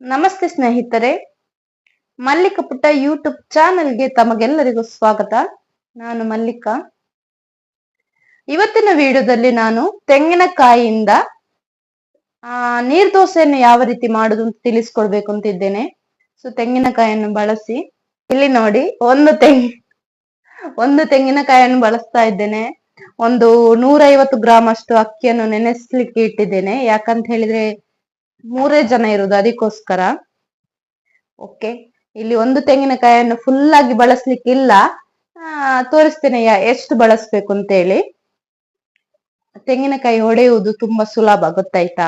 ನಮಸ್ತೆ ಸ್ನೇಹಿತರೆ. ಮಲ್ಲಿಕ ಪುಟ್ಟ ಯೂಟ್ಯೂಬ್ ಚಾನೆಲ್ಗೆ ತಮಗೆಲ್ಲರಿಗೂ ಸ್ವಾಗತ. ನಾನು ಮಲ್ಲಿಕ. ಇವತ್ತಿನ ವಿಡಿಯೋದಲ್ಲಿ ನಾನು ತೆಂಗಿನಕಾಯಿಯಿಂದ, ಆ, ನೀರ್ ದೋಸೆಯನ್ನು ಯಾವ ರೀತಿ ಮಾಡುದು ಅಂತ ತಿಳಿಸ್ಕೊಡ್ಬೇಕು ಅಂತಿದ್ದೇನೆ. ಸೊ, ತೆಂಗಿನಕಾಯಿಯನ್ನು ಬಳಸಿ, ಇಲ್ಲಿ ನೋಡಿ, ಒಂದು ತೆಂಗಿ, ಒಂದು ತೆಂಗಿನಕಾಯಿಯನ್ನು ಬಳಸ್ತಾ ಇದ್ದೇನೆ. ಒಂದು ನೂರೈವತ್ತು ಗ್ರಾಮ್ ಅಷ್ಟು ಅಕ್ಕಿಯನ್ನು ನೆನೆಸ್ಲಿಕ್ಕೆ ಇಟ್ಟಿದ್ದೇನೆ. ಯಾಕಂತ ಹೇಳಿದ್ರೆ ಮೂರೇ ಜನ ಇರುದು, ಅದಕ್ಕೋಸ್ಕರ. ಓಕೆ ಇಲ್ಲಿ ಒಂದು ತೆಂಗಿನಕಾಯಿಯನ್ನು ಫುಲ್ ಆಗಿ ಬಳಸ್ಲಿಕ್ಕೆ ಇಲ್ಲ ತೋರಿಸ್ತೇನೆ ಎಷ್ಟು ಬಳಸ್ಬೇಕು ಅಂತ ಹೇಳಿ ತೆಂಗಿನಕಾಯಿ ಹೊಡೆಯುವುದು ತುಂಬಾ ಸುಲಭ, ಗೊತ್ತಾಯ್ತಾ?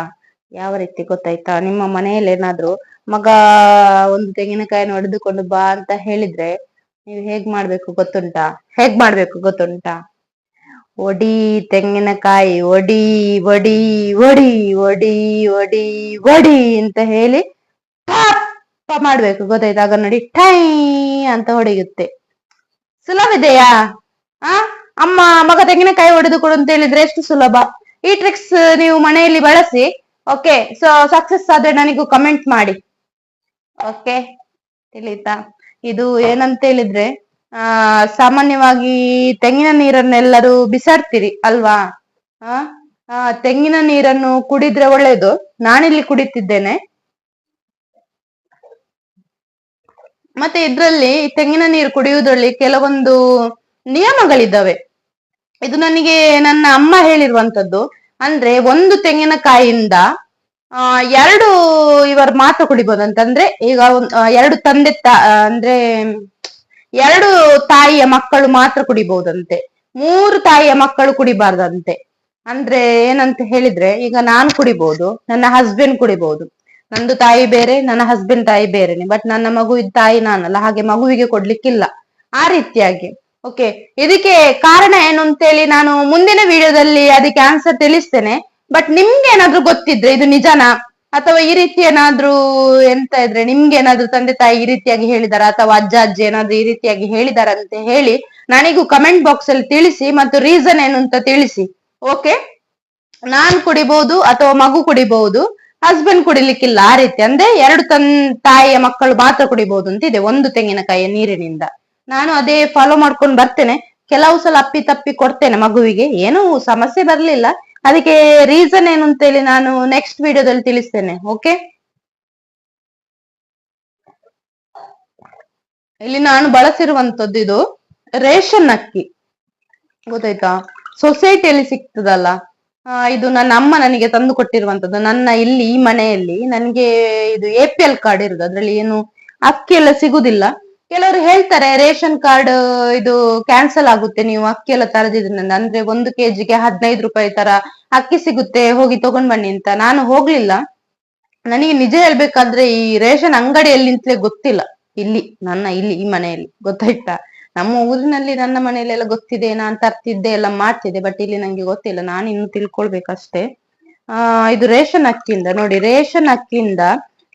ಯಾವ ರೀತಿ ಗೊತ್ತಾಯ್ತಾ? ನಿಮ್ಮ ಮನೆಯಲ್ಲಿ ಏನಾದ್ರು ಮಗ ಒಂದು ತೆಂಗಿನಕಾಯಿನ ಹೊಡೆದುಕೊಂಡು ಬಾ ಅಂತ ಹೇಳಿದ್ರೆ ನೀವು ಹೇಗ್ ಮಾಡ್ಬೇಕು ಗೊತ್ತುಂಟಾ? ಹೇಗ್ ಮಾಡ್ಬೇಕು ಗೊತ್ತುಂಟಾ? ಒಡಿ ತೆಂಗಿನಕಾಯಿ, ಒಡಿ ಒಡಿ ಒಡಿ ಒಡಿ ಒಡಿ ಒಡಿ ಅಂತ ಹೇಳಿ ಪಾಪ ಮಾಡ್ಬೇಕು. ಗೊತ್ತಾಯ್ತು? ಆಗ ನೋಡಿ ಟೈ ಅಂತ ಹೊಡೆಯುತ್ತೆ. ಸುಲಭ ಇದೆಯಾ? ಆ? ಅಮ್ಮ, ಮಗ ತೆಂಗಿನಕಾಯಿ ಹೊಡೆದು ಕೊಡು ಅಂತ ಹೇಳಿದ್ರೆ ಎಷ್ಟು ಸುಲಭ? ಈ ಟ್ರಿಕ್ಸ್ ನೀವು ಮನೆಯಲ್ಲಿ ಬಳಸಿ ಓಕೆ ಸೊ ಸಕ್ಸಸ್ ಆದ್ರೆ ನನಗೂ ಕಮೆಂಟ್ ಮಾಡಿ. ಓಕೆ ತಿಳಿತಾ? ಇದು ಏನಂತ ಹೇಳಿದ್ರೆ ಆ, ಸಾಮಾನ್ಯವಾಗಿ ತೆಂಗಿನ ನೀರನ್ನೆಲ್ಲರೂ ಬಿಸಾಡ್ತೀರಿ, ಅಲ್ವಾ? ಆ ತೆಂಗಿನ ನೀರನ್ನು ಕುಡಿದ್ರೆ ಒಳ್ಳೇದು. ನಾನಿಲ್ಲಿ ಕುಡಿತಿದ್ದೇನೆ. ಮತ್ತೆ ಇದ್ರಲ್ಲಿ ತೆಂಗಿನ ನೀರು ಕುಡಿಯುವುದರಲ್ಲಿ ಕೆಲವೊಂದು ನಿಯಮಗಳಿದ್ದಾವೆ. ಇದು ನನಗೆ ನನ್ನ ಅಮ್ಮ ಹೇಳಿರುವಂತದ್ದು ಅಂದ್ರೆ ಒಂದು ತೆಂಗಿನಕಾಯಿಯಿಂದ ಆ, ಎರಡು ಇವರು ಮಾತ್ರ ಕುಡಿಬಹುದು ಅಂದ್ರೆ ಈಗ ಎರಡು ತಂದೆ ತ, ಅಂದ್ರೆ ಎರಡು ತಾಯಿಯ ಮಕ್ಕಳು ಮಾತ್ರ ಕುಡಿಬಹುದಂತೆ. ಮೂರು ತಾಯಿಯ ಮಕ್ಕಳು ಕುಡಿಬಾರ್ದಂತೆ. ಅಂದ್ರೆ ಏನಂತ ಹೇಳಿದ್ರೆ, ಈಗ ನಾನು ಕುಡಿಬಹುದು ನನ್ನ ಹಸ್ಬೆಂಡ್ ಕುಡಿಬಹುದು ನಂದು ತಾಯಿ ಬೇರೆ, ನನ್ನ ಹಸ್ಬೆಂಡ್ ತಾಯಿ ಬೇರೆನೆ. ಬಟ್ ನನ್ನ ಮಗುವಿನ ತಾಯಿ ನಾನಲ್ಲ, ಹಾಗೆ ಮಗುವಿಗೆ ಕೊಡ್ಲಿಕ್ಕಿಲ್ಲ. ಆ ರೀತಿಯಾಗಿ. ಓಕೆ ಇದಕ್ಕೆ ಕಾರಣ ಏನು ಅಂತೇಳಿ ನಾನು ಮುಂದಿನ ವಿಡಿಯೋದಲ್ಲಿ ಅದಕ್ಕೆ ಆನ್ಸರ್ ತಿಳಿಸ್ತೇನೆ. ಬಟ್ ನಿಮ್ಗೆ ಏನಾದ್ರೂ ಗೊತ್ತಿದ್ರೆ, ಇದು ನಿಜನಾ? ಅಥವಾ ಈ ರೀತಿ ಏನಾದ್ರೂ ಎಂತ ಇದ್ರೆ ನಿಮ್ಗೆ ಏನಾದ್ರೂ ತಂದೆ ತಾಯಿ ಈ ರೀತಿಯಾಗಿ ಹೇಳಿದಾರ? ಅಥವಾ ಅಜ್ಜ, ಅಜ್ಜಿ ಏನಾದ್ರೂ ಈ ರೀತಿಯಾಗಿ ಹೇಳಿದಾರ ಅಂತ ಹೇಳಿ ನನಗೂ ಕಮೆಂಟ್ ಬಾಕ್ಸ್ ಅಲ್ಲಿ ತಿಳಿಸಿ ಮತ್ತು ರೀಸನ್ ಏನು ಅಂತ ತಿಳಿಸಿ. ಓಕೆ ನಾನ್ ಕುಡಿಬಹುದು ಅಥವಾ ಮಗು ಕುಡಿಬಹುದು ಹಸ್ಬೆಂಡ್ ಕುಡಿಲಿಕ್ಕಿಲ್ಲ ಆ ರೀತಿ ಅಂದ್ರೆ ಎರಡು ತನ್ ತಾಯಿಯ ಮಕ್ಕಳು ಮಾತ್ರ ಕುಡಿಬಹುದು ಅಂತ ಇದೆ ಒಂದು ತೆಂಗಿನಕಾಯಿಯ ನೀರಿನಿಂದ. ನಾನು ಅದೇ ಫಾಲೋ ಮಾಡ್ಕೊಂಡು ಬರ್ತೇನೆ. ಕೆಲವು ಸಲ ಅಪ್ಪಿ ತಪ್ಪಿ ಕೊಡ್ತೇನೆ ಮಗುವಿಗೆ. ಏನೂ ಸಮಸ್ಯೆ ಬರ್ಲಿಲ್ಲ. ಅದಕ್ಕೆ ರೀಸನ್ ಏನು ಅಂತೇಳಿ ನಾನು ನೆಕ್ಸ್ಟ್ ವಿಡಿಯೋದಲ್ಲಿ ತಿಳಿಸ್ತೇನೆ ಓಕೆ ಇಲ್ಲಿ ನಾನು ಬಳಸಿರುವಂತದ್ದು ಇದು ರೇಷನ್ ಅಕ್ಕಿ. ಗೊತ್ತಾಯ್ತಾ? ಸೊಸೈಟಿಯಲ್ಲಿ ಸಿಗ್ತದಲ್ಲ. ಇದು ನನ್ನ ಅಮ್ಮ ನನಗೆ ತಂದು ಕೊಟ್ಟಿರುವಂತದ್ದು ನನ್ನ ಇಲ್ಲಿ, ಈ ಮನೆಯಲ್ಲಿ, ನನಗೆ ಇದು ಎ ಪಿ ಎಲ್ ಕಾರ್ಡ್ ಇರುದು, ಅದ್ರಲ್ಲಿ ಏನು ಅಕ್ಕಿ ಎಲ್ಲ ಸಿಗುದಿಲ್ಲ. ಕೆಲವರು ಹೇಳ್ತಾರೆ, ರೇಷನ್ ಕಾರ್ಡ್, ಇದು ಕ್ಯಾನ್ಸಲ್ ಆಗುತ್ತೆ, ನೀವು ಅಕ್ಕಿ ಎಲ್ಲ ತರದಿದ್ರಿಂದ. ಅಂದ್ರೆ ಒಂದು ಕೆಜಿಗೆ ಹದಿನೈದು ರೂಪಾಯಿ ತರ ಅಕ್ಕಿ ಸಿಗುತ್ತೆ, ಹೋಗಿ ತಗೊಂಡ್ ಬನ್ನಿ ಅಂತ. ನಾನು ಹೋಗ್ಲಿಲ್ಲ. ನನಗೆ ನಿಜ ಹೇಳ್ಬೇಕಾದ್ರೆ ಈ ರೇಷನ್ ಅಂಗಡಿಯಲ್ಲಿ ನಿಂತಲೇ ಗೊತ್ತಿಲ್ಲ. ಇಲ್ಲಿ, ನನ್ನ ಇಲ್ಲಿ, ಈ ಮನೆಯಲ್ಲಿ. ಗೊತ್ತಾಯ್ತಾ? ನಮ್ಮ ಊರಿನಲ್ಲಿ ನನ್ನ ಮನೆಯಲ್ಲಿ ಎಲ್ಲ ಗೊತ್ತಿದೆ ನಾನ್ ತರ್ತಿದ್ದೆ ಎಲ್ಲ ಮಾಡ್ತಿದ್ದೆ ಬಟ್ ಇಲ್ಲಿ ನಂಗೆ ಗೊತ್ತಿಲ್ಲ. ನಾನು ಇನ್ನು ತಿಳ್ಕೊಳ್ಬೇಕಷ್ಟೇ. ಆ, ಇದು ರೇಷನ್ ಅಕ್ಕಿಯಿಂದ, ನೋಡಿ, ರೇಷನ್ ಅಕ್ಕಿಯಿಂದ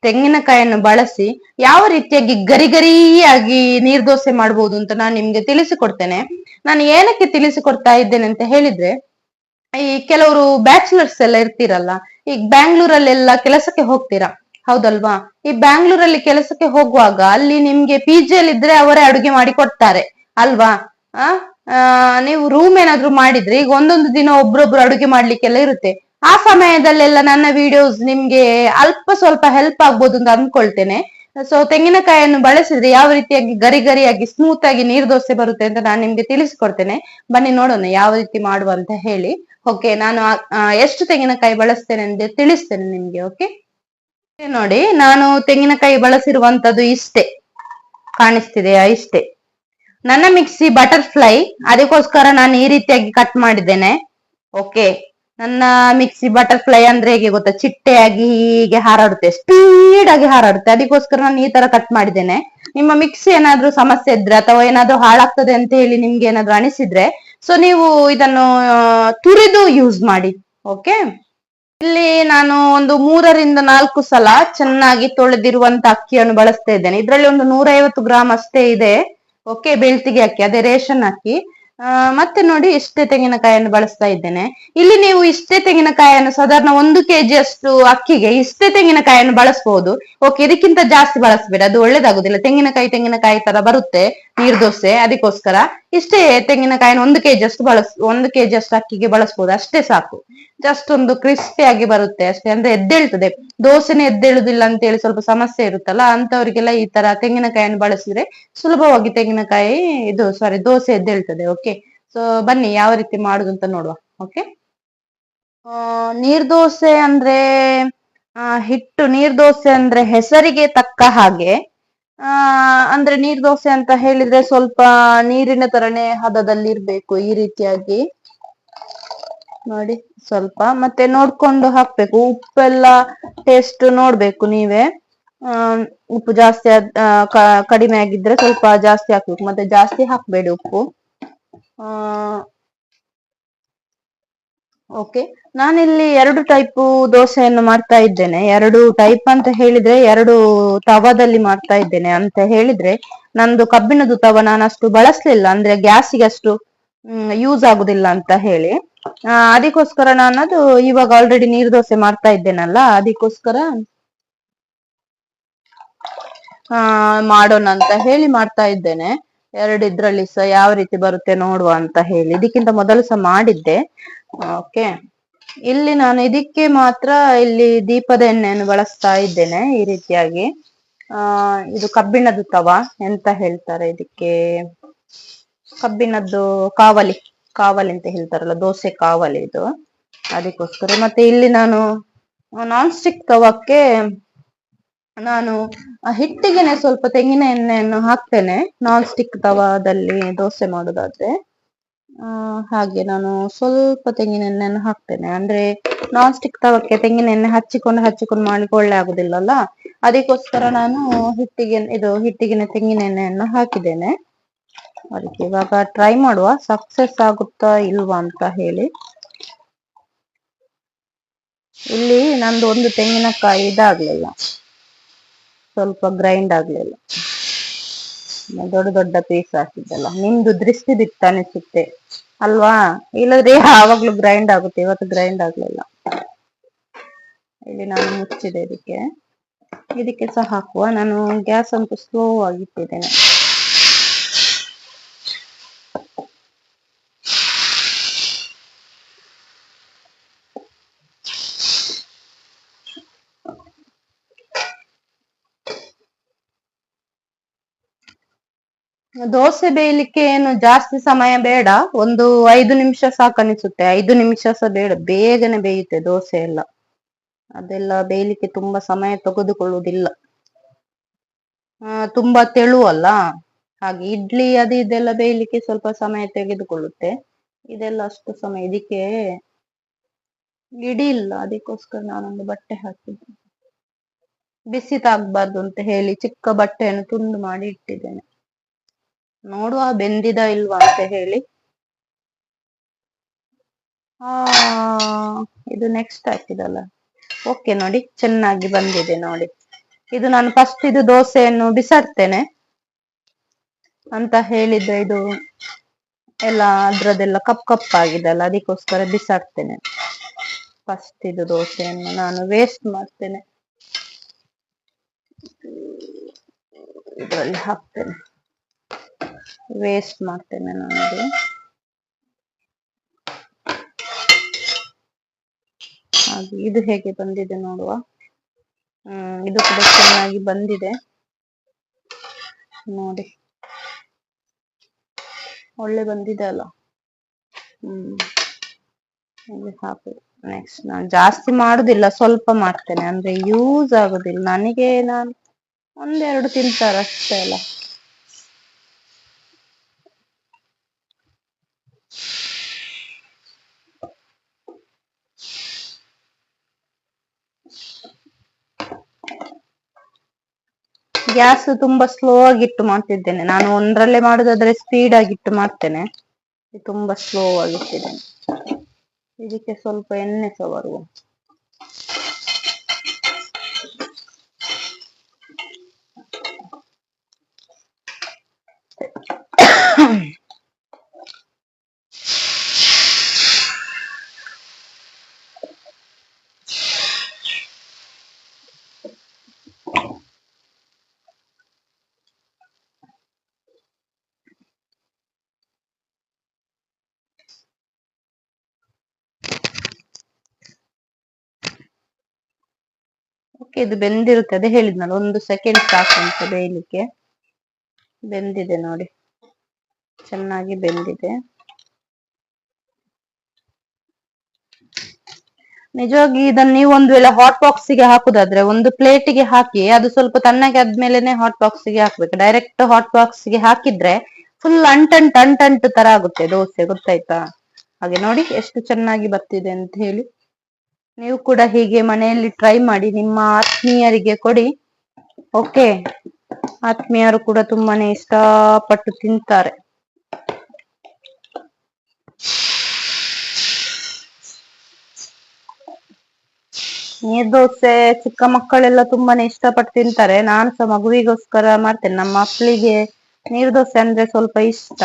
ತೆಂಗಿನಕಾಯಿಯನ್ನು ಬಳಸಿ ಯಾವ ರೀತಿಯಾಗಿ ಗರಿ ಗರಿಯಾಗಿ ನೀರ್ ದೋಸೆ ಮಾಡ್ಬೋದು ಅಂತ ನಾನು ನಿಮ್ಗೆ ತಿಳಿಸಿಕೊಡ್ತೇನೆ. ನಾನು ಏನಕ್ಕೆ ತಿಳಿಸಿಕೊಡ್ತಾ ಇದ್ದೇನೆ ಅಂತ ಹೇಳಿದ್ರೆ ಈ ಕೆಲವರು ಬ್ಯಾಚುಲರ್ಸ್ ಎಲ್ಲ ಇರ್ತೀರಲ್ಲ ಈಗ ಬ್ಯಾಂಗ್ಳೂರಲ್ಲೆಲ್ಲ ಕೆಲಸಕ್ಕೆ ಹೋಗ್ತೀರಾ? ಹೌದಲ್ವಾ? ಈ ಬ್ಯಾಂಗ್ಳೂರಲ್ಲಿ ಕೆಲಸಕ್ಕೆ ಹೋಗುವಾಗ ಅಲ್ಲಿ ನಿಮ್ಗೆ ಪಿ ಅಲ್ಲಿ ಇದ್ರೆ ಅವರೇ ಅಡುಗೆ ಮಾಡಿ ಕೊಡ್ತಾರೆ ಅಲ್ವಾ? ಆ, ನೀವು ರೂಮ್ ಏನಾದ್ರು ಮಾಡಿದ್ರೆ ಈಗ ಒಂದೊಂದು ದಿನ ಒಬ್ರೊಬ್ರು ಅಡುಗೆ ಮಾಡ್ಲಿಕ್ಕೆಲ್ಲ ಇರುತ್ತೆ. ಆ ಸಮಯದಲ್ಲೆಲ್ಲ ನನ್ನ ವಿಡಿಯೋಸ್ ನಿಮ್ಗೆ ಅಲ್ಪ ಸ್ವಲ್ಪ ಹೆಲ್ಪ್ ಆಗ್ಬೋದು ಅಂತ ಅನ್ಕೊಳ್ತೇನೆ. ಸೊ ತೆಂಗಿನಕಾಯಿಯನ್ನು ಬಳಸಿದ್ರೆ ಯಾವ ರೀತಿಯಾಗಿ ಗರಿ ಗರಿಯಾಗಿ ಸ್ಮೂತ್ ಆಗಿ ನೀರ್ ದೋಸೆ ಬರುತ್ತೆ ಅಂತ ನಾನು ನಿಮ್ಗೆ ತಿಳಿಸ್ಕೊಡ್ತೇನೆ. ಬನ್ನಿ ನೋಡೋಣ ಯಾವ ರೀತಿ ಮಾಡುವ ಅಂತ ಹೇಳಿ. ಓಕೆ ನಾನು ಎಷ್ಟು ತೆಂಗಿನಕಾಯಿ ಬಳಸ್ತೇನೆ ಅಂತ ತಿಳಿಸ್ತೇನೆ ನಿಮ್ಗೆ ಓಕೆ ನೋಡಿ, ನಾನು ತೆಂಗಿನಕಾಯಿ ಬಳಸಿರುವಂತದ್ದು ಇಷ್ಟೇ. ಕಾಣಿಸ್ತಿದೆಯಾ? ಇಷ್ಟೇ. ನನ್ನ ಮಿಕ್ಸಿ ಬಟರ್ಫ್ಲೈ ಅದಕ್ಕೋಸ್ಕರ ನಾನು ಈ ರೀತಿಯಾಗಿ ಕಟ್ ಮಾಡಿದ್ದೇನೆ. ಓಕೆ ನನ್ನ ಮಿಕ್ಸಿ ಬಟರ್ಫ್ಲೈ ಅಂದ್ರೆ ಹೇಗೆ ಗೊತ್ತಾ? ಚಿಟ್ಟೆಯಾಗಿ ಹೀಗೆ ಹಾರಾಡುತ್ತೆ. ಸ್ಪೀಡ್ ಆಗಿ ಹಾರಾಡುತ್ತೆ. ಅದಕ್ಕೋಸ್ಕರ ನಾನು ಈ ತರ ಕಟ್ ಮಾಡಿದ್ದೇನೆ. ನಿಮ್ಮ ಮಿಕ್ಸಿ ಏನಾದ್ರೂ ಸಮಸ್ಯೆ ಇದ್ರೆ ಅಥವಾ ಏನಾದ್ರೂ ಹಾಳಾಗ್ತದೆ ಅಂತ ಹೇಳಿ ನಿಮ್ಗೆ ಏನಾದ್ರು ಅನಿಸಿದ್ರೆ ಸೊ ನೀವು ಇದನ್ನು ತುರಿದು ಯೂಸ್ ಮಾಡಿ. ಓಕೆ ಇಲ್ಲಿ ನಾನು ಒಂದು ಮೂರರಿಂದ ನಾಲ್ಕು ಸಲ ಚೆನ್ನಾಗಿ ತೊಳೆದಿರುವಂತ ಅಕ್ಕಿಯನ್ನು ಬಳಸ್ತಾ ಇದ್ದೇನೆ. ಇದರಲ್ಲಿ ಒಂದು ನೂರೈವತ್ತು ಗ್ರಾಮ್ ಅಷ್ಟೇ ಇದೆ. ಓಕೆ ಬೆಳ್ತಿಗೆ ಅಕ್ಕಿ, ಅದೇ ರೇಷನ್ ಅಕ್ಕಿ. ಮತ್ತೆ ನೋಡಿ ಇಷ್ಟೇ ತೆಂಗಿನಕಾಯಿಯನ್ನು ಬಳಸ್ತಾ ಇದ್ದೇನೆ. ಇಲ್ಲಿ ನೀವು ಇಷ್ಟೇ ತೆಂಗಿನಕಾಯಿಯನ್ನು ಸಾಧಾರಣ ಒಂದು ಕೆಜಿ ಅಷ್ಟು ಅಕ್ಕಿಗೆ ಇಷ್ಟೇ ತೆಂಗಿನಕಾಯಿಯನ್ನು ಬಳಸಬಹುದು ಓಕೆ ಇದಕ್ಕಿಂತ ಜಾಸ್ತಿ ಬಳಸಬೇಡ, ಅದು ಒಳ್ಳೇದಾಗುದಿಲ್ಲ. ತೆಂಗಿನಕಾಯಿ ತೆಂಗಿನಕಾಯಿ ತರ ಬರುತ್ತೆ. ನೀರ್ ದೋಸೆ ಅದಕ್ಕೋಸ್ಕರ ಇಷ್ಟೇ ತೆಂಗಿನಕಾಯಿನ ಒಂದು ಕೆಜಿ ಅಷ್ಟು ಬಳಸ್, ಒಂದು ಕೆಜಿ ಅಷ್ಟು ಅಕ್ಕಿಗೆ ಬಳಸ್ಬೋದು. ಅಷ್ಟೇ ಸಾಕು. ಜಸ್ಟ್ ಒಂದು ಕ್ರಿಸ್ಪಿ ಆಗಿ ಬರುತ್ತೆ ಅಷ್ಟೇ. ಅಂದ್ರೆ ಎದ್ದೇಳ್ತದೆ. ದೋಸೆನೆ ಎದ್ದೇಳುದಿಲ್ಲ ಅಂತ ಹೇಳಿ ಸ್ವಲ್ಪ ಸಮಸ್ಯೆ ಇರುತ್ತಲ್ಲ ಅಂತವರಿಗೆಲ್ಲ ಈ ತರ ತೆಂಗಿನಕಾಯಿಯನ್ನು ಬಳಸಿದ್ರೆ ಸುಲಭವಾಗಿ ತೆಂಗಿನಕಾಯಿ, ಇದು ಸಾರಿ ದೋಸೆ ಎದ್ದೇಳ್ತದೆ. ಓಕೆ ಸೊ ಬನ್ನಿ, ಯಾವ ರೀತಿ ಮಾಡುದು ಅಂತ ನೋಡುವ. ಓಕೆ ನೀರ್ ದೋಸೆ ಅಂದ್ರೆ ಹಿಟ್ಟು, ನೀರ್ ದೋಸೆ ಅಂದ್ರೆ ಹೆಸರಿಗೆ ತಕ್ಕ ಹಾಗೆ ಆ, ಅಂದ್ರೆ ನೀರ್ ದೋಸೆ ಅಂತ ಹೇಳಿದ್ರೆ ಸ್ವಲ್ಪ ನೀರಿನ ತರನೇ ಹದದಲ್ಲಿ ಇರ್ಬೇಕು ಈ ರೀತಿಯಾಗಿ. ನೋಡಿ, ಸ್ವಲ್ಪ ಮತ್ತೆ ನೋಡ್ಕೊಂಡು ಹಾಕ್ಬೇಕು. ಉಪ್ಪೆಲ್ಲ ಟೇಸ್ಟ್ ನೋಡ್ಬೇಕು ನೀವೇ. ಉಪ್ಪು ಜಾಸ್ತಿ ಕಡಿಮೆ ಆಗಿದ್ರೆ ಸ್ವಲ್ಪ ಜಾಸ್ತಿ ಹಾಕ್ಬೇಕು. ಮತ್ತೆ ಜಾಸ್ತಿ ಹಾಕ್ಬೇಡಿ ಉಪ್ಪು. ಆ ಓಕೆ ನಾನಿಲ್ಲಿ ಎರಡು ಟೈಪ್ ದೋಸೆಯನ್ನು ಮಾಡ್ತಾ ಇದ್ದೇನೆ. ಎರಡು ಟೈಪ್ ಅಂತ ಹೇಳಿದ್ರೆ ಎರಡು ತವದಲ್ಲಿ ಮಾಡ್ತಾ ಇದ್ದೇನೆ ಅಂತ ಹೇಳಿದ್ರೆ ನಂದು ಕಬ್ಬಿಣದ ತವ ನಾನು ಅಷ್ಟು ಬಳಸ್ಲಿಲ್ಲ. ಅಂದ್ರೆ ಗ್ಯಾಸಿಗೆ ಅಷ್ಟು ಯೂಸ್ ಆಗುದಿಲ್ಲ ಅಂತ ಹೇಳಿ. ಅದಕ್ಕೋಸ್ಕರ ಅದು ಇವಾಗ ಆಲ್ರೆಡಿ ನೀರ್ ದೋಸೆ ಮಾಡ್ತಾ ಇದ್ದೇನಲ್ಲ, ಅದಕ್ಕೋಸ್ಕರ ಮಾಡೋಣ ಅಂತ ಹೇಳಿ ಮಾಡ್ತಾ ಇದ್ದೇನೆ. ಎರಡು ಇದ್ರಲ್ಲಿ ಸಹ ಯಾವ ರೀತಿ ಬರುತ್ತೆ ನೋಡುವ ಅಂತ ಹೇಳಿ. ಇದಕ್ಕಿಂತ ಮೊದಲು ಸಹ ಮಾಡಿದ್ದೆ. ಓಕೆ. ಇಲ್ಲಿ ನಾನು ಇದಕ್ಕೆ ಮಾತ್ರ ಇಲ್ಲಿ ದೀಪದ ಎಣ್ಣೆಯನ್ನು ಬಳಸ್ತಾ ಇದ್ದೇನೆ ಈ ರೀತಿಯಾಗಿ. ಆ, ಇದು ಕಬ್ಬಿಣದ ತವ ಎಂತ ಹೇಳ್ತಾರೆ ಇದಕ್ಕೆ? ಕಬ್ಬಿಣದ್ದು ಕಾವಲಿ ಕಾವಲಿ ಅಂತ ಹೇಳ್ತಾರಲ್ಲ, ದೋಸೆ ಕಾವಲಿ ಇದು. ಅದಕ್ಕೋಸ್ಕರ. ಮತ್ತೆ ಇಲ್ಲಿ ನಾನು ನಾನ್ ಸ್ಟಿಕ್ ತವಕ್ಕೆ ನಾನು ಹಿಟ್ಟಿಗೆನೆ ಸ್ವಲ್ಪ ತೆಂಗಿನ ಎಣ್ಣೆಯನ್ನು ಹಾಕ್ತೇನೆ. ನಾನ್ ಸ್ಟಿಕ್ ತವಾದಲ್ಲಿ ದೋಸೆ ಮಾಡೋದಾದ್ರೆ. ಆ, ಹಾಗೆ ನಾನು ಸ್ವಲ್ಪ ತೆಂಗಿನ ಎಣ್ಣೆಯನ್ನು ಹಾಕ್ತೇನೆ. ಅಂದ್ರೆ ನಾನ್ ಸ್ಟಿಕ್ ತವಕ್ಕೆ ತೆಂಗಿನ ಎಣ್ಣೆ ಹಚ್ಚಿಕೊಂಡು ಹಚ್ಚಿಕೊಂಡು ಮಾಡ್ಲಿಕ್ಕೆ ಒಳ್ಳೆ ಆಗುದಿಲ್ಲಲ್ಲ? ಅದಕ್ಕೋಸ್ಕರ ನಾನು ಹಿಟ್ಟಿಗೆ ಇದು ಹಿಟ್ಟಿಗೆನೆ ತೆಂಗಿನ ಎಣ್ಣೆಯನ್ನು ಹಾಕಿದ್ದೇನೆ. ಅದಕ್ಕೆ ಇವಾಗ ಟ್ರೈ ಮಾಡುವ. ಸಕ್ಸಸ್ ಆಗುತ್ತಾ ಇಲ್ವಾ ಅಂತ ಹೇಳಿ. ಇಲ್ಲಿ ನಂದು ಒಂದು ತೆಂಗಿನಕಾಯಿ ಇದಾಗ್ಲಿಲ್ಲ. ಸ್ವಲ್ಪ ಗ್ರೈಂಡ್ ಆಗ್ಲಿಲ್ಲ. ದೊಡ್ಡ ದೊಡ್ಡ ಪೀಸ್ ಹಾಕಿದ್ದಲ್ಲ. ನಿಮ್ದು ದೃಷ್ಟಿ ಬಿತ್ತ ಅನಿಸುತ್ತೆ. ಅಲ್ವಾ? ಇಲ್ಲದ್ರೆ ಯಾವಾಗ್ಲೂ ಗ್ರೈಂಡ್ ಆಗುತ್ತೆ. ಇವತ್ತು ಗ್ರೈಂಡ್ ಆಗ್ಲಿಲ್ಲ. ಇಲ್ಲಿ ನಾನು ಮುಚ್ಚಿದೆ ಇದಕ್ಕೆ. ಇದಕ್ಕೆ ಸಹ ಹಾಕುವ. ನಾನು ಗ್ಯಾಸ್ ಅಂತೂ ಸ್ಲೋ ಆಗಿಟ್ಟಿದ್ದೇನೆ ದೋಸೆ ಬೇಯಲಿಕ್ಕೆ ಏನು ಜಾಸ್ತಿ ಸಮಯ ಬೇಡ. ಒಂದು ಐದು ನಿಮಿಷ ಸಾಕನಿಸುತ್ತೆ ಐದು ನಿಮಿಷ ಸಹ ಬೇಡ. ಬೇಗನೆ ಬೇಯುತ್ತೆ ದೋಸೆ ಎಲ್ಲ. ಅದೆಲ್ಲ ಬೇಯಲಿಕ್ಕೆ ತುಂಬಾ ಸಮಯ ತೆಗೆದುಕೊಳ್ಳುವುದಿಲ್ಲ. ತುಂಬಾ ತೆಳು ಅಲ್ಲ. ಹಾಗೆ ಇಡ್ಲಿ ಅದು ಇದೆಲ್ಲ ಬೇಯಲಿಕ್ಕೆ ಸ್ವಲ್ಪ ಸಮಯ ತೆಗೆದುಕೊಳ್ಳುತ್ತೆ. ಇದೆಲ್ಲ ಅಷ್ಟು ಸಮಯ ಇದಕ್ಕೆ ಇಡಿ ಇಲ್ಲ ಅದಕ್ಕೋಸ್ಕರ ನಾನೊಂದು ಬಟ್ಟೆ ಹಾಕಿದ್ದೆ. ಬಿಸಿ ತಾಗ್ಬಾರ್ದು ಅಂತ ಹೇಳಿ ಚಿಕ್ಕ ಬಟ್ಟೆಯನ್ನು ತುಂಡು ಮಾಡಿ ಇಟ್ಟಿದ್ದೇನೆ. ನೋಡುವ, ಬೆಂದಿದ ಇಲ್ವಾ ಅಂತ ಹೇಳಿ. ಆ, ಇದು ನೆಕ್ಸ್ಟ್ ಹಾಕಿದಲ್ಲ. ಓಕೆ ನೋಡಿ, ಚೆನ್ನಾಗಿ ಬಂದಿದೆ ನೋಡಿ. ಇದು ನಾನು ಫಸ್ಟ್ ಇದು ದೋಸೆಯನ್ನು ಬಿಸಾಡ್ತೇನೆ ಅಂತ ಹೇಳಿದ್ರೆ ಇದು ಎಲ್ಲ ಅದ್ರದೆಲ್ಲ ಕಪ್ ಕಪ್ ಆಗಿದೆಲ್ಲ, ಅದಕ್ಕೋಸ್ಕರ ಬಿಸಾಡ್ತೇನೆ. ಫಸ್ಟ್ ಇದು ದೋಸೆಯನ್ನು ನಾನು ವೇಸ್ಟ್ ಮಾಡ್ತೇನೆ. ಇದರಲ್ಲಿ ಹಾಕ್ತೇನೆ. ವೇಸ್ಟ್ ಮಾಡ್ತೇನೆ ನಾನು ಹಾಗೆ ಇದು ಹೇಗೆ ಬಂದಿದೆ ನೋಡುವ. ಹ್ಮ್, ಇದು ಕೂಡ ಚೆನ್ನಾಗಿ ಬಂದಿದೆ. ನೋಡಿ. ಒಳ್ಳೆ ಬಂದಿದೆ ಅಲ್ಲ. ಹ್ಮ್. ಹಾಕುದು ನೆಕ್ಸ್ಟ್ ನಾನು ಜಾಸ್ತಿ ಮಾಡುದಿಲ್ಲ, ಸ್ವಲ್ಪ ಮಾಡ್ತೇನೆ. ಅಂದ್ರೆ ಯೂಸ್ ಆಗುದಿಲ್ಲ. ನನಗೆ ನಾನು ಒಂದೆರಡು ತಿಂತಾರೆ ಅಷ್ಟೇ ಅಲ್ಲ. ಗ್ಯಾಸ್ ತುಂಬಾ ಸ್ಲೋ ಆಗಿಟ್ಟು ಮಾಡ್ತಿದ್ದೇನೆ. ನಾನು ಒಂದ್ರಲ್ಲೇ ಮಾಡುದಾದ್ರೆ ಸ್ಪೀಡ್ ಆಗಿಟ್ಟು ಮಾಡ್ತೇನೆ. ತುಂಬಾ ಸ್ಲೋ ಆಗಿಟ್ಟಿದ್ದೇನೆ ಇದಕ್ಕೆ ಸ್ವಲ್ಪ ಎಣ್ಣೆ ಸಹ ಬರುವ ಓಕೆ ಇದು ಬೆಂದಿರುತ್ತೆ ಅದೇ ಹೇಳಿದ್ನಲ್ಲ, ಒಂದು ಸೆಕೆಂಡ್ ಅಂತ ಬೇಯಲಿಕ್ಕೆ. ಬೆಂದಿದೆ ನೋಡಿ. ಚೆನ್ನಾಗಿ ಬೆಂದಿದೆ. ನಿಜವಾಗಿ ಇದನ್ನ ನೀವು ಒಂದು ವೇಳೆ ಹಾಟ್ ಬಾಕ್ಸ್ಗೆ ಹಾಕುದಾದ್ರೆ, ಒಂದು ಪ್ಲೇಟ್ಗೆ ಹಾಕಿ, ಅದು ಸ್ವಲ್ಪ ತಣ್ಣಗೆ ಆದ್ಮೇಲೆನೆ ಹಾಟ್ ಬಾಕ್ಸ್ಗೆ ಹಾಕ್ಬೇಕು. ಡೈರೆಕ್ಟ್ ಹಾಟ್ ಬಾಕ್ಸ್ಗೆ ಹಾಕಿದ್ರೆ ಫುಲ್ ಅಂಟಂಟ್ ಅಂಟಂಟು ತರ ಆಗುತ್ತೆ ದೋಸೆ, ಗೊತ್ತಾಯ್ತಾ? ಹಾಗೆ ನೋಡಿ, ಎಷ್ಟು ಚೆನ್ನಾಗಿ ಬರ್ತಿದೆ ಅಂತ ಹೇಳಿ. ನೀವು ಕೂಡ ಹೀಗೆ ಮನೆಯಲ್ಲಿ ಟ್ರೈ ಮಾಡಿ ನಿಮ್ಮ ಆತ್ಮೀಯರಿಗೆ ಕೊಡಿ. ಓಕೆ ಆತ್ಮೀಯರು ಕೂಡ ತುಂಬಾನೇ ಇಷ್ಟಪಟ್ಟು ತಿಂತಾರೆ. ನೀರ್ ದೋಸೆ ಚಿಕ್ಕ ಮಕ್ಕಳೆಲ್ಲ ತುಂಬಾನೇ ಇಷ್ಟಪಟ್ಟು ತಿಂತಾರೆ. ನಾನು ಸಹ ಮಗುವಿಗೋಸ್ಕರ ಮಾಡ್ತೇನೆ. ನಮ್ಮ ಮಕ್ಕಳಿಗೆ ನೀರ್ ದೋಸೆ ಅಂದ್ರೆ ಸ್ವಲ್ಪ ಇಷ್ಟ.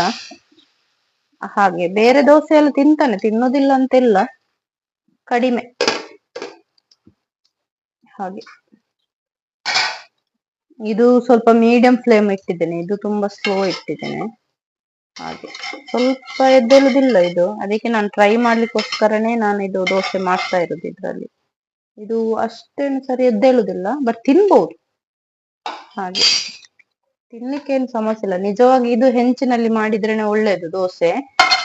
ಹಾಗೆ ಬೇರೆ ದೋಸೆ ಎಲ್ಲ ತಿಂತಾನೆ. ತಿನ್ನೋದಿಲ್ಲ ಅಂತಿಲ್ಲ ಕಡಿಮೆ. ಹಾಗೆ. ಇದು ಸ್ವಲ್ಪ ಮೀಡಿಯಂ ಫ್ಲೇಮ್ ಇಟ್ಟಿದ್ದೇನೆ. ಇದು ತುಂಬಾ ಸ್ಲೋ ಇಟ್ಟಿದ್ದೇನೆ. ಹಾಗೆ. ಸ್ವಲ್ಪ ಎದ್ದೇಳುದಿಲ್ಲ ಇದು. ಅದಕ್ಕೆ ನಾನು ಟ್ರೈ ಮಾಡ್ಲಿಕ್ಕೋಸ್ಕರನೇ ನಾನು ಇದು ದೋಸೆ ಮಾಡ್ತಾ ಇರೋದು ಇದರಲ್ಲಿ. ಇದು ಅಷ್ಟೇನು ಸರಿ ಎದ್ದೇಳುದಿಲ್ಲ ಬಟ್ ತಿನ್ಬಹುದು ಹಾಗೆ. ತಿನ್ಲಿಕ್ಕೆ ಏನು ಸಮಸ್ಯೆ ಇಲ್ಲ. ನಿಜವಾಗಿ ಇದು ಹೆಂಚಿನಲ್ಲಿ ಮಾಡಿದ್ರೇನೆ ಒಳ್ಳೇದು ದೋಸೆ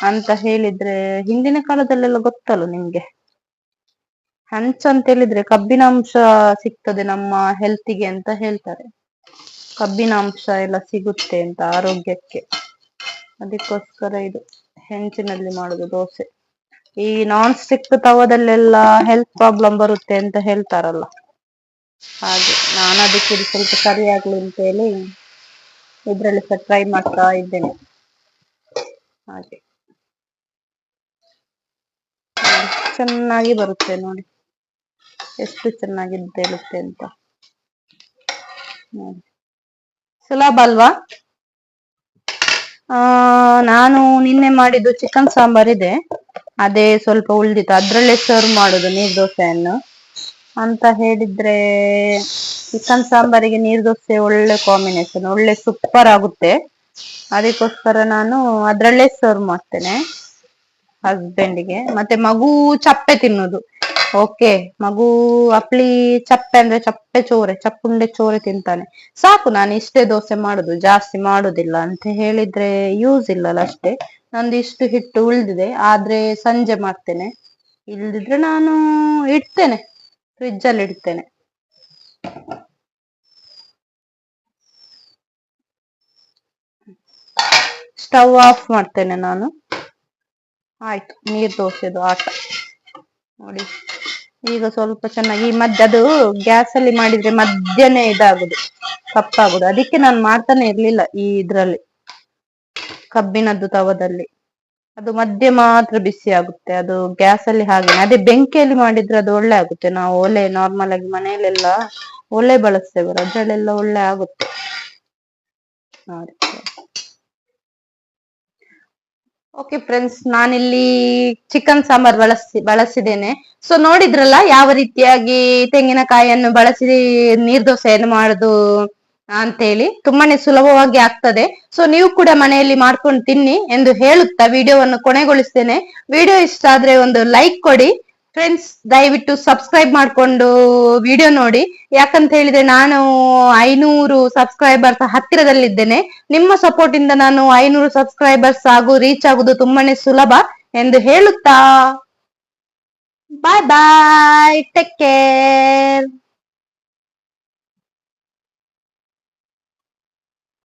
ಅಂತ ಹೇಳಿದ್ರೆ ಹಿಂದಿನ ಕಾಲದಲ್ಲೆಲ್ಲ ಗೊತ್ತಲ್ಲ ನಿಮ್ಗೆ? ಹಂಚ್ ಅಂತ ಹೇಳಿದ್ರೆ ಕಬ್ಬಿನಾಂಶ ಸಿಗ್ತದೆ ನಮ್ಮ ಹೆಲ್ತಿಗೆ ಅಂತ ಹೇಳ್ತಾರೆ. ಕಬ್ಬಿನಾಂಶ ಎಲ್ಲ ಸಿಗುತ್ತೆ ಅಂತ ಆರೋಗ್ಯಕ್ಕೆ. ಅದಕ್ಕೋಸ್ಕರ ಇದು ಹೆಂಚಿನಲ್ಲಿ ಮಾಡುದು ದೋಸೆ. ಈ ನಾನ್ ಸ್ಟಿಕ್ ತವದಲ್ಲೆಲ್ಲ ಹೆಲ್ತ್ ಪ್ರಾಬ್ಲಮ್ ಬರುತ್ತೆ ಅಂತ ಹೇಳ್ತಾರಲ್ಲ. ಹಾಗೆ ನಾನು ಅದಕ್ಕೆ ಇದು ಸ್ವಲ್ಪ ಆಗ್ಲಿ ಅಂತ ಹೇಳಿ ಇದ್ರಲ್ಲಿ ಸಹ ಟ್ರೈ ಮಾಡ್ತಾ ಇದ್ದೇನೆ. ಹಾಗೆ. ಚೆನ್ನಾಗಿ ಬರುತ್ತೆ ನೋಡಿ. ಎಷ್ಟು ಚೆನ್ನಾಗಿ ತೇಲುತ್ತೆ ಅಂತ. ಸುಲಭ ಅಲ್ವಾ? ಆ, ನಾನು ನಿನ್ನೆ ಮಾಡಿದ್ದು ಚಿಕನ್ ಸಾಂಬಾರ್ ಇದೆ. ಅದೇ ಸ್ವಲ್ಪ ಉಳ್ದಿತ್ತು. ಅದ್ರಲ್ಲೇ ಸರ್ವ್ ಮಾಡುದು ನೀರ್ ದೋಸೆಯನ್ನು. ಅಂತ ಹೇಳಿದ್ರೆ ಚಿಕನ್ ಸಾಂಬಾರಿಗೆ ನೀರ್ ದೋಸೆ ಒಳ್ಳೆ ಕಾಂಬಿನೇಷನ್ ಒಳ್ಳೆ ಸೂಪರ್ ಆಗುತ್ತೆ. ಅದಕ್ಕೋಸ್ಕರ ನಾನು ಅದ್ರಲ್ಲೇ ಸರ್ವ್ ಮಾಡ್ತೇನೆ. ಹಸ್ಬೆಂಡಿಗೆ ಮತ್ತೆ ಮಗು ಚಪ್ಪೆ ತಿನ್ನೋದು. ಓಕೆ. ಮಗು ಅಪ್ಲಿ ಚಪ್ಪೆ ಅಂದ್ರೆ ಚಪ್ಪೆ ಚೋರೆ, ಚಪ್ಪುಂಡೆ ಚೋರೆ ತಿಂತಾನೆ. ಸಾಕು ನಾನು ಇಷ್ಟೇ ದೋಸೆ ಮಾಡುದು, ಜಾಸ್ತಿ ಮಾಡುದಿಲ್ಲ ಅಂತ ಹೇಳಿದ್ರೆ ಯೂಸ್ ಇಲ್ಲಲ್ಲ ಅಷ್ಟೇ. ನಂದು ಇಷ್ಟು ಹಿಟ್ಟು ಉಳ್ದಿದೆ, ಆದ್ರೆ ಸಂಜೆ ಮಾಡ್ತೇನೆ. ಇಲ್ದಿದ್ರೆ ನಾನು ಇಡ್ತೇನೆ ಫ್ರಿಜ್ ಅಲ್ಲಿ ಇಡ್ತೇನೆ. ಸ್ಟವ್ ಆಫ್ ಮಾಡ್ತೇನೆ ನಾನು. ಆಯ್ತು, ನೀರ್ ದೋಸೆದು ಆಟ. ನೋಡಿ. ಈಗ ಸ್ವಲ್ಪ ಚೆನ್ನಾಗಿ ಅದು ಗ್ಯಾಸ್ ಅಲ್ಲಿ ಮಾಡಿದ್ರೆ ಮಧ್ಯನೇ ಇದಾಗುದು, ಕಪ್ಪಾಗುದು. ಅದಕ್ಕೆ ನಾನು ಮಾಡ್ತಾನೆ ಇರ್ಲಿಲ್ಲ ಈ ಇದ್ರಲ್ಲಿ, ಕಬ್ಬಿನದ್ದು ತವದಲ್ಲಿ. ಅದು ಮಧ್ಯೆ ಮಾತ್ರ ಬಿಸಿ ಆಗುತ್ತೆ, ಅದು ಗ್ಯಾಸ್ ಅಲ್ಲಿ ಹಾಗೆ ಅದೇ ಬೆಂಕಿಯಲ್ಲಿ ಮಾಡಿದ್ರೆ ಅದು ಒಳ್ಳೆ ಆಗುತ್ತೆ. ನಾವು ಒಲೆ ನಾರ್ಮಲ್ ಆಗಿ ಮನೆಯಲ್ಲೆಲ್ಲ ಒಲೆ ಬಳಸ್ತೇವೆ ಅದ್ರಲ್ಲೆಲ್ಲ ಒಳ್ಳೆ ಆಗುತ್ತೆ. ಓಕೆ ಫ್ರೆಂಡ್ಸ್ ನಾನಿಲ್ಲಿ ಚಿಕನ್ ಸಾಂಬಾರ್ ಬಳಸಿ ಬಳಸಿದ್ದೇನೆ. ಸೊ ನೋಡಿದ್ರಲ್ಲ, ಯಾವ ರೀತಿಯಾಗಿ ತೆಂಗಿನಕಾಯಿಯನ್ನು ಬಳಸಿ ನೀರ್ ದೋಸೆಯನ್ನು ಮಾಡುದು ಅಂತೇಳಿ. ತುಂಬಾನೇ ಸುಲಭವಾಗಿ ಆಗ್ತದೆ. ಸೊ ನೀವು ಕೂಡ ಮನೆಯಲ್ಲಿ ಮಾಡ್ಕೊಂಡು ತಿನ್ನಿ ಎಂದು ಹೇಳುತ್ತಾ, ವಿಡಿಯೋವನ್ನು ಕೊನೆಗೊಳಿಸ್ತೇನೆ. ವಿಡಿಯೋ ಇಷ್ಟ ಆದ್ರೆ ಒಂದು ಲೈಕ್ ಕೊಡಿ. ಫ್ರೆಂಡ್ಸ್ ದಯವಿಟ್ಟು ಸಬ್ಸ್ಕ್ರೈಬ್ ಮಾಡ್ಕೊಂಡು ವಿಡಿಯೋ ನೋಡಿ. ಯಾಕಂತ ಹೇಳಿದ್ರೆ ನಾನು ಐನೂರು ಸಬ್ಸ್ಕ್ರೈಬರ್ಸ್ ಹತ್ತಿರದಲ್ಲಿದ್ದೇನೆ. ನಿಮ್ಮ ಸಪೋರ್ಟ್ ಇಂದ ನಾನು ಐನೂರು ಸಬ್ಸ್ಕ್ರೈಬರ್ಸ್ ಹಾಗೂ ರೀಚ್ ಆಗುದು ತುಂಬಾನೇ ಸುಲಭ ಎಂದು ಹೇಳುತ್ತಾ. ಬಾಯ್ ಬಾಯ್ ಟೇಕ್ ಕೇರ್